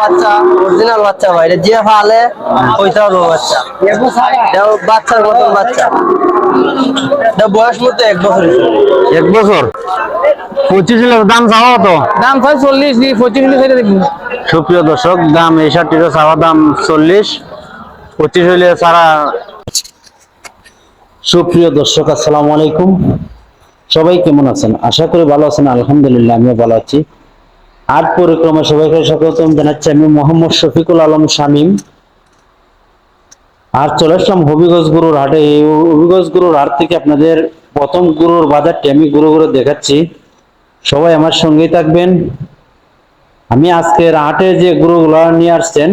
বাচ্চা অরিজিনাল বাচ্চা ভাই এটা যে ফালে ওইটা হলো বাচ্চা। এটা বাচ্চার মতন বাচ্চা। এটা বয়স মতো এক বছর। এক বছর? পঁচিশ হলে দাম চাওয়া তো? দাম হয় চল্লিশ দিয়ে পঁচিশ দেখুন সুপ্রিয় দর্শক দাম এই শার্টটিরও চাওয়া দাম চল্লিশ। পঁচিশ সারা সুপ্রিয় দর্শক আসসালামু আলাইকুম। সবাই কেমন আছেন? আশা করি ভালো আছেন। আলহামদুলিল্লাহ আমিও ভালো আছি। আট পরিক্রমা সবাইকে স্বাগতম জানাচ্ছি আমি মোহাম্মদ শফিকুল আলম শামীম। আর চলে আসলাম হবিগঞ্জ গুরুর হাটে। এই হবিগঞ্জ গুরুর হাট থেকে আপনাদের প্রথম গুরুর বাজারটি আমি গুরু গুরু দেখাচ্ছি। সবাই আমার সঙ্গেই থাকবেন। আমি আজকের হাটে যে গরুগুলো নিয়ে আসছেন,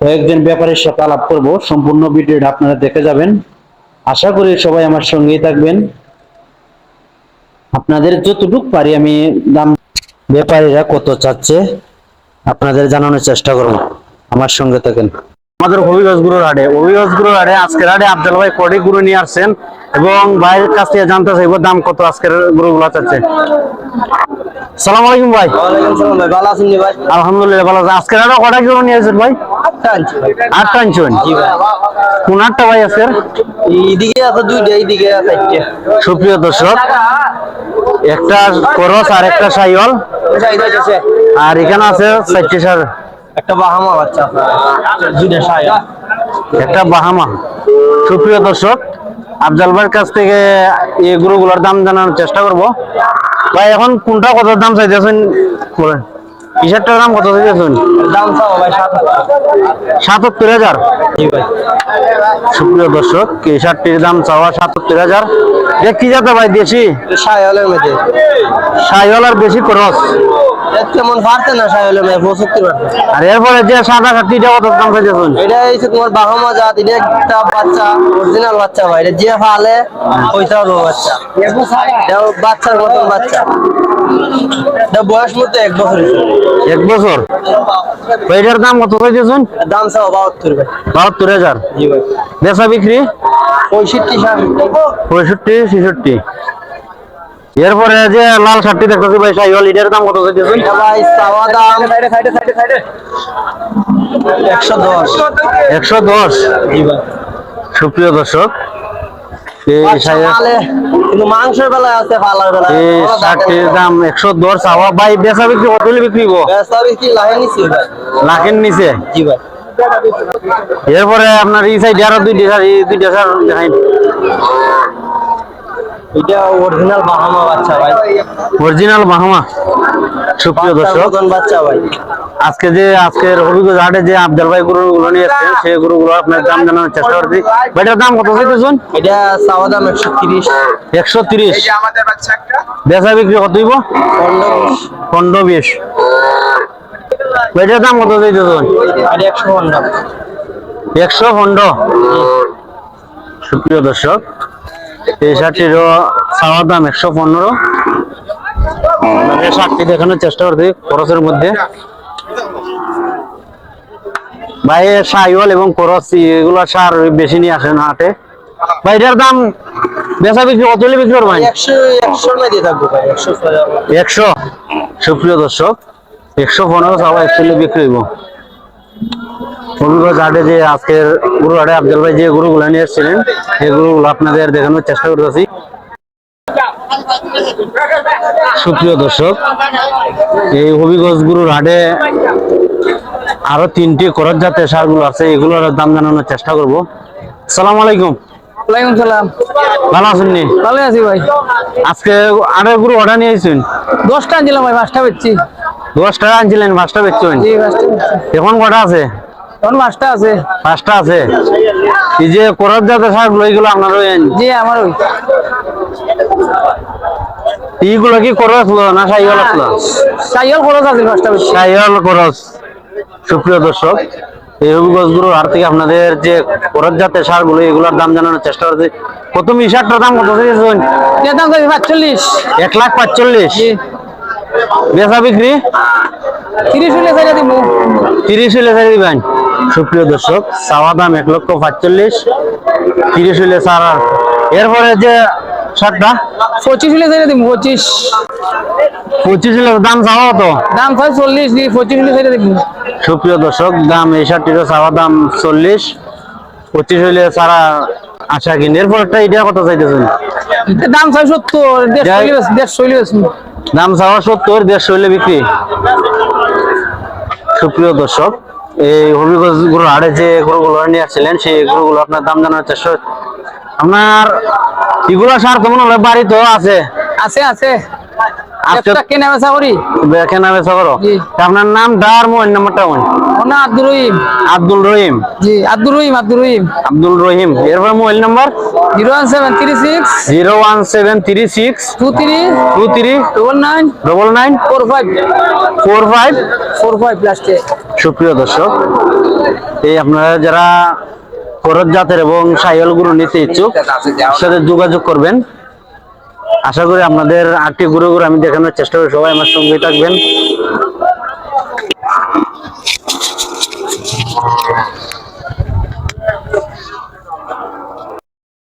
কয়েকজন ব্যাপারীর সাথে আলাপ করব। সম্পূর্ণ ভিডিওটা আপনারা দেখে যাবেন। আশা করি সবাই আমার সঙ্গেই থাকবেন। আপনাদের যতটুকু পারি আমি দাম ব্যাপারীরা কত চাচ্ছে আপনাদের জানানোর চেষ্টা করব। আমার সঙ্গে থাকেন। আমাদের হবিগঞ্জ গুরুর হাটে। হবিগঞ্জ গুরুর হাটে আজকের হাটে আফজাল ভাই কটি গুরু নিয়ে আসছেন এবং ভাইয়ের কাছ থেকে জানতে চাইব দাম কত আজকের গরুগুলো চাচ্ছে। সালাম আলাইকুম ভাই। ভালো আছেন নি ভাই? আলহামদুলিল্লাহ ভালো আছে। আজকের আরও কটা গুরু নিয়ে আসছেন ভাই? আটটা আনছেন কোন আটটা ভাই এইদিকে আছে দুইটা এইদিকে আছে সুপ্রিয় দর্শক একটা করস আর একটা সাইল চাহিদা আর এখানে আছে চারটে সার। একটা বাহামা বাচ্চা দুইটা একটা বাহামা। সুপ্রিয় দর্শক আফজাল ভাইয়ের কাছ থেকে এই গরুগুলোর দাম জানানোর চেষ্টা করব। ভাই এখন কোনটা কত দাম চাইতেছেন? বলেন। টি শার্টটার দাম কত চাইতেছেন দাম চাও ভাই সাত সাতাত্তর হাজার। জি ভাই। সুপ্রিয় দর্শক এই শার্টটির দাম চাওয়া সাতাত্তর হাজার? এটা কি যাতে ভাই দেশি? সায়লের মধ্যে। সাইওয়াল আর বেশি খরচ কেমন পারছে না সায়লের মধ্যে পঁচাত্তর পারছে আর এরপরে যে সাদা শার্টটিটা কত দাম চাইতেছেন এটা হচ্ছে তোমার বাহামা জাত এটা একটা বাচ্চা অরিজিনাল বাচ্চা ভাই এটা যে ফালে ওইটা হলো বাচ্চা। এটা বাচ্চার মতন বাচ্চা। এটা বয়স মতো এক বছর এক বছর? এটার দাম কত চাইতেছেন দাম চাও বাহাত্তর বাহাত্তর হাজার। জি ভাই। বেচা বিক্রি? পঁয়ষট্টি। পঁয়ষট্টি ছেষট্টি। এরপরে যে লাল শার্টটি দেখতেছি ভাই সাইওয়াল এটার দাম কত চাইতেছেন? ভাই চাওয়া দাম একশো দশ। একশো দশ? জি ভাই। সুপ্রিয় দর্শক লাখের নিচে জি ভাই। এরপরে আপনার এই সাইডে আরও দুইটা শাড়ি দেখাই। এটা অরিজিনাল বাহামা বাচ্চা ভাই। অরিজিনাল মাহমা সুপ্রিয় দর্শক বাচ্চা ভাই। আজকে যে আজকের হবিগঞ্জ হাটে যে আফজাল ভাই গরুগুলো নিয়ে এসছেন সেই গরুগুলো আপনার দাম জানানোর চেষ্টা করছি। ভাইটার দাম কত চাইতেছেন? এটা চাওয়া দাম একশো তিরিশ। একশো তিরিশ। বেচা বিক্রি কত দিব পনেরো বিশ। ভাইটার দাম কত চাইতেছেন? একশো ঘণ্টা একশো পনেরো। সুপ্রিয় দর্শক এই শার্টটিরও চাওয়ার দাম একশো পনেরো। এই শার্টটি দেখানোর চেষ্টা করছি খরচের মধ্যে। ভাই সাইওয়াল এবং খরচ এগুলো সার বেশি নিয়ে আসেন হাটে। ভাই এটার দাম বেচা বিক্রি কত হলে বিক্রি করবেন একশো সুপ্রিয় দর্শক একশো পনেরো একচল্লিশ বিক্রি হইব। হবিগঞ্জ হাটে যে আজকের গরু হাটে আফজাল ভাই যে গরুগুলো নিয়ে এসেছিলেন সেই গরুগুলো আপনাদের দেখানোর চেষ্টা করতেছি। সুপ্রিয় দর্শক এই হবিগঞ্জ গরুর হাটে আরও তিনটি করত জাতের সারগুলো আছে এগুলোর দাম জানানোর চেষ্টা করব। সালাম আলাইকুম। ওয়ালাইকুম সালাম। ভালো আছেন নি? ভালো আছি ভাই। আজকে আরেক গরু অর্ডার নিয়ে আসছেন দশটা আনছিলাম ভাই পাঁচটা বেচছি। দশ টাকা আনছিলেন পাঁচটা বেচছেন? এখন কটা আছে? এখন পাঁচটা আছে। পাঁচটা আছে? এই যে করত জাতের সারগুলো এইগুলো আপনার জি আমার ওই এইগুলো কি না আসলো খরচ আছে পাঁচটা সুপ্রিয় দর্শক এই হবিগঞ্জগুলো আর থেকে আপনাদের যে করত জাতের সারগুলো এগুলোর দাম জানানোর চেষ্টা করছি। প্রথম এই দাম কত দিয়েছেন দাম কত পাঁচচল্লিশ। এক লাখ পাঁচচল্লিশ। বেচা বিক্রি? তিরিশ হলে চাইলে দিব। তিরিশ হলে দিবেন? সুপ্রিয় দর্শক চাওয়া দাম এক লক্ষ পাঁচচল্লিশ তিরিশ হলে সার এরপরে যে ষাটটা পঁচিশ হলে ছেড়ে দিব পঁচিশ। পঁচিশ হলে দাম চাওয়া তো? দাম হয় চল্লিশ দি পঁচিশ হলে ছেড়ে দিব সুপ্রিয় দর্শক দাম এই ষাটটির চাওয়া দাম চল্লিশ পঁচিশ হইলে সারা আশা কিনে এরপর একটা এটা কত চাইতেছেন? দাম চাই সত্তর দেড়শো দেড়শো দাম চাওয়া সত্তর দেড়শো হইলে বিক্রি। সুপ্রিয় দর্শক এই হবিগঞ্জ গরুর হাটে যে গরুগুলো নিয়ে আসছিলেন সেই গরুগুলো আপনার দাম জানার চেষ্টা আপনার এগুলো সার তো মনে হয় বাড়িতেও আছে। আছে আছে। তা আপনার নামটা আর মোবাইল নাম্বারটা ওনা আব্দুর রহিম। আব্দুল রহিম। জি রহিম রহিম। আব্দুল রহিম। এরপর mobile number? Zero one seven three six zero one seven three six two three two three double nine double nine four five four five four five লাস্টে। সুপ্রিয় দর্শক, এই আপনারা যারা করত জাতের এবং সাইল গুরু নিতে ইচ্ছুক সাথে যোগাযোগ করবেন। আশা করি আপনাদের আটটি গুরু গুরু আমি দেখানোর চেষ্টা করি, সবাই আমার সঙ্গে থাকবেন।